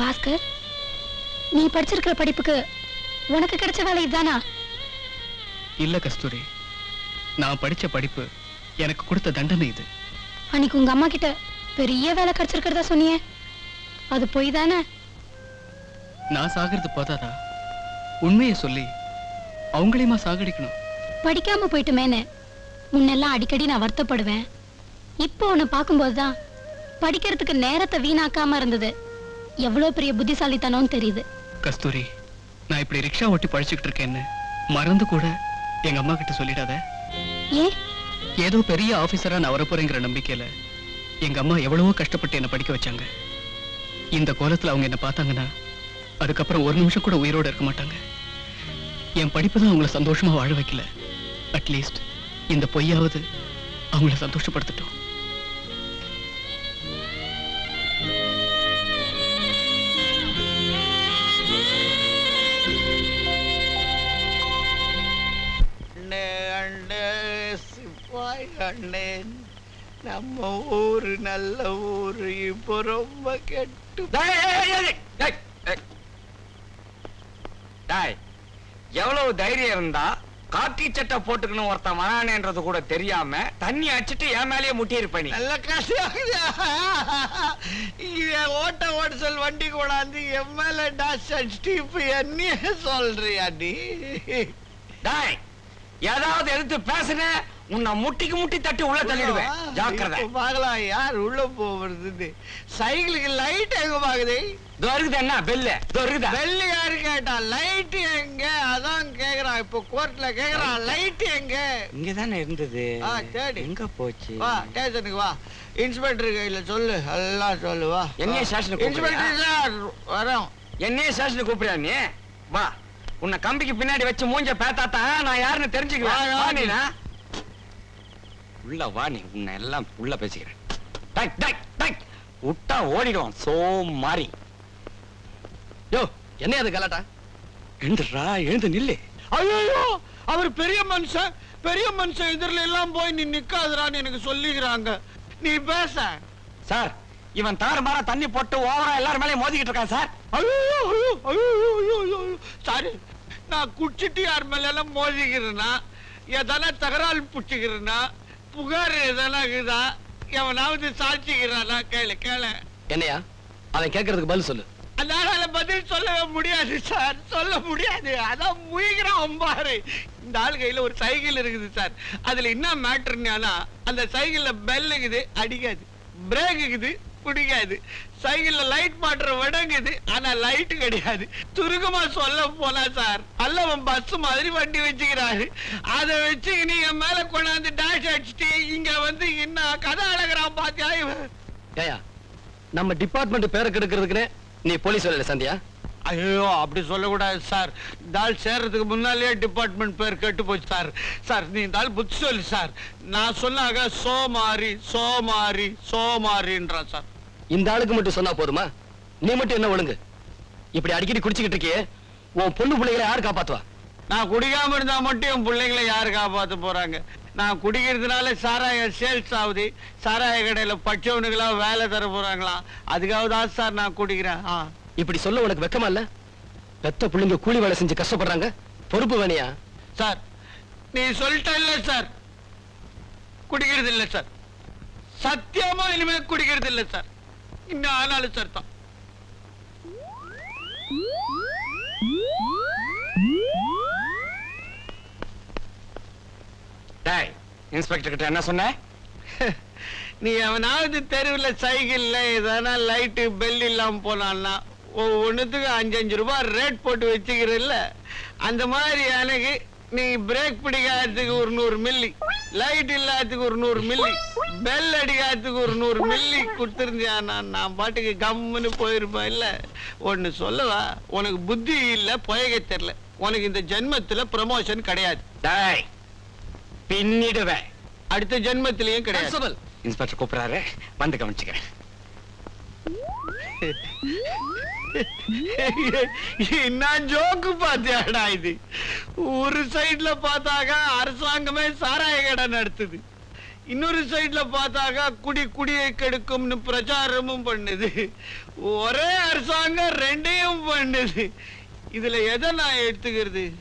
பாஸ்கர் நீ படிச்சிருக்கிற படிப்புக்கு உனக்கு கிடைச்ச வேலை இதுதானா இல்ல கஸ்தூரி நான் படிச்ச படிப்பு எனக்கு கொடுத்த தண்டனை இது. அன்னைக்கு உங்க அம்மா கிட்ட பெரிய வேலை கிடைச்சிருக்கிறதா சொன்னியே? அது பொய் தானே? நான் சாகிறது போதாதா? உண்மையை சொல்லி அவங்களையுமா சாகடிக்கணும்? படிக்காம போயிட்டுமேன்னு முன்னெல்லாம் அடிக்கடி நான் வருத்தப்படுவேன். இப்போ உன்னை பார்க்கும்போது தான் படிக்கிறதுக்கு நேரத்தை வீணாக்காம இருந்தது. எவ்வளவு பெரிய புத்திசாலித்தனம்னு தெரியுது. கஸ்தூரி நான் இப்படி ரிக்ஷா ஓட்டி படிச்சுக்கிட்டு இருக்கேன்னு மறந்து கூட எங்க அம்மா கிட்ட சொல்லிடாத. ஏன்? ஏதோ பெரிய ஆபீசரா நான் வரப்போறேங்கிற நம்பிக்கையில எங்க அம்மா எவ்வளவோ கஷ்டப்பட்டு என்ன படிக்க வச்சாங்க. இந்த கோலத்துல அவங்க என்ன பார்த்தாங்கன்னா அதுக்கப்புறம் ஒரு நிமிஷம் கூட உயிரோட இருக்க மாட்டாங்க. என் படிப்பு தான் அவங்கள சந்தோஷமா வாழ வைக்கல. அட்லீஸ்ட் இந்த பொய்யாவது அவங்கள சந்தோஷப்படுத்தட்டும். அண்ணே நம்ம ஊரு நல்ல ஊரு இப்போ ரொம்ப கெட்டு எவ்வளவு தைரியம் இருந்தா காக்கி சட்டை போட்டுக்கணும் ஒருத்தன் வரானேன்றது கூட தெரியாம தண்ணி அடிச்சிட்டு என் மேலேயே முட்டி இருப்ப நீ. நல்ல காசு. ஓட்ட ஓட்ட சொல் வண்டி கொண்டாந்து என் மேல டாஸ் அடிச்சுட்டு இப்ப என்ன சொல்றியா நீ? டேய் ஏதாவது எடுத்து பேசுன. உன்னை முட்டிக்கு முட்டி தட்டி உள்ள தள்ளிடுவேன். ஜாக்கிரதை. பார்க்கலாம் யார் உள்ள போறது சைக்கிளுக்கு லைட் எங்க பாக்குது இதோ இருக்குது என்ன? பெல்லு இதோ இருக்குதா வெள்ளி யாரு கேட்டா லைட் எங்க? அதான் கேக்குறான் இப்ப கோர்ட்ல கேக்குறான் லைட் எங்க? இங்கதானே இருந்தது. ஆ, தேடி. எங்க போச்சு? வா ஸ்டேஷனுக்கு வா. இன்ஸ்பெக்டர் கையில சொல்லு எல்லாம் சொல்லு வா. என்னைய ஸ்டேஷனுக்கு இன்ஸ்பெக்டர் சார் வரோம். என்னையே ஸ்டேஷனுக்கு கூப்பிடுறியா நீ? வா. உன்னை கம்பிக்கு பின்னாடி வச்சு மூஞ்ச பேத்தாத்தான் நான் யாருன்னு தெரிஞ்சுக்குவேன். உள்ள வா நீ உன்னை எல்லாம் உள்ள பேசிக்கிறேன். டக் டக் டக். விட்டா ஓடிடுவான் சோ மாறி. யோ என்ன அது கலாட்டா? எழுந்துடுறா எழுந்து நில்லு. ஐயோ அவர் பெரிய மனுஷன் பெரிய மனுஷன் எதிரில எல்லாம் போய் நீ நிக்காதரான்னு எனக்கு சொல்லிக்கிறாங்க. நீ பேச. சார் இவன் தாறு மாற தண்ணி போட்டு ஓவரா எல்லாரும் மேலயும் மோதிக்கிட்டு இருக்கான் சார். சாரி நான் குடிச்சிட்டு யார் மேல எல்லாம் மோதிக்கிறேன்னா எதனா தகராறு பிடிச்சிக்கிறேன்னா புகார் எதனா இருக்குதா? எவனாவது சாட்சிக்கிறானா? கேளு கேளு. என்னையா? அவன் கேட்கறதுக்கு பதில் சொல்லு. அதனால பதில் சொல்லவே முடியாது சார். சொல்ல முடியாது. அதான் முயகிறான் பாரு இந்த ஆள் கையில ஒரு சைக்கிள் இருக்குது சார். அதுல என்ன மேட்டர்னா அந்த சைக்கிள்ல பெல் இருக்குது அடிக்காது. பிரேக் இருக்குது பிடிக்காது. சைக்கிள்ல லைட் மாட்டுற விடங்குது ஆனா லைட் கிடையாது. சுருக்கமா சொல்ல போனா சார் அல்லவன் பஸ் மாதிரி வண்டி வச்சுக்கிறாரு. அதை வச்சு நீங்க மேல கொண்டாந்து டேஷ் அடிச்சுட்டு இங்க வந்து என்ன கதை அழகிறான் பாத்தியா ஏயா நம்ம டிபார்ட்மெண்ட் பேரை கெடுக்கிறதுக்குன்னு நீ போலீஸ் வேலையில சந்தியா? ஐயோ அப்படி சொல்லக்கூடாது சார். இந்த ஆள் சேர்றதுக்கு முன்னாலேயே டிபார்ட்மெண்ட் பேர் கெட்டு போச்சு சார். சார் நீ இந்த ஆள் புத்தி சொல்லு சார். நான் சொன்னாக சோமாரி சோமாரி சோமாரின்றான் சார். இந்த ஆளுக்கு மட்டும் சொன்னா போதுமா? நீ மட்டும் என்ன ஒழுங்கு? இப்படி அடிக்கடி குடிச்சுக்கிட்டு இருக்கியே உன் பொண்ணு பிள்ளைகளை யார் காப்பாத்துவா? நான் குடிக்காம இருந்தா மட்டும் என் பிள்ளைங்களை யாரு காப்பாத்த போறாங்க? நான் குடிக்கிறதுனால சாராய சேல்ஸ் ஆகுது. சாராய கடையில பச்சவனுங்களா வேலை தர போறாங்களாம் அதுக்காக தான் சார் நான் குடிக்கிறேன். இப்படி சொல்ல உனக்கு வெக்கமா இல்ல? பெத்த பிள்ளைங்க கூலி வேலை செஞ்சு கஷ்டப்படுறாங்க. பொறுப்பு வேணியா? சார் நீ சொல்லிட்ட இல்ல சார். குடிக்கிறது இல்ல சார். சத்தியமா இனிமே குடிக்கிறது இல்ல சார். சார் தான் டேய் இன்ஸ்பெக்டர் கிட்ட என்ன சொன்ன? நீ அவனாவது தெருவுல சைக்கிள்ல எதனா லைட்டு பெல் இல்லாம போனான்னா ஒவ்வொன்றுத்துக்கு அஞ்சு அஞ்சு ரூபாய் ரேட் போட்டு வச்சுக்கிறல்ல. அந்த மாதிரி எனக்கு நீ பிரேக் பிடிக்காததுக்கு ஒரு நூறு மில்லி லைட் இல்லாததுக்கு ஒரு நூறு மில்லி பெல் அடிக்காததுக்கு ஒரு நூறு மில்லி கொடுத்துருந்தியா நான்? நான் பாட்டுக்கு கம்முன்னு போயிருப்பேன் இல்ல? ஒன்னு சொல்லவா? உனக்கு புத்தி இல்ல புயக தெரியல. உனக்கு இந்த ஜென்மத்துல ப்ரமோஷன் கிடையாது. டேய் பின்னிடுவேன். அடுத்த ஜென்மத்திலயும் கிடையாது. இன்ஸ்பெக்டர் கூப்பிடுறாரு. வந்து கவனிச்சுக்கிறேன். என்ன ஜோக்கு பாத்தியாடா இது? ஒரு சைடுல பார்த்தாக்கா அரசாங்கமே சாராய கடை நடத்துது. இன்னொரு சைடுல பார்த்தாக்கா குடி குடியை கெடுக்கும்னு பிரச்சாரமும் பண்ணுது. ஒரே அரசாங்கம் ரெண்டையும் பண்ணுது. இதுல எதை நான் எடுத்துக்கிறது?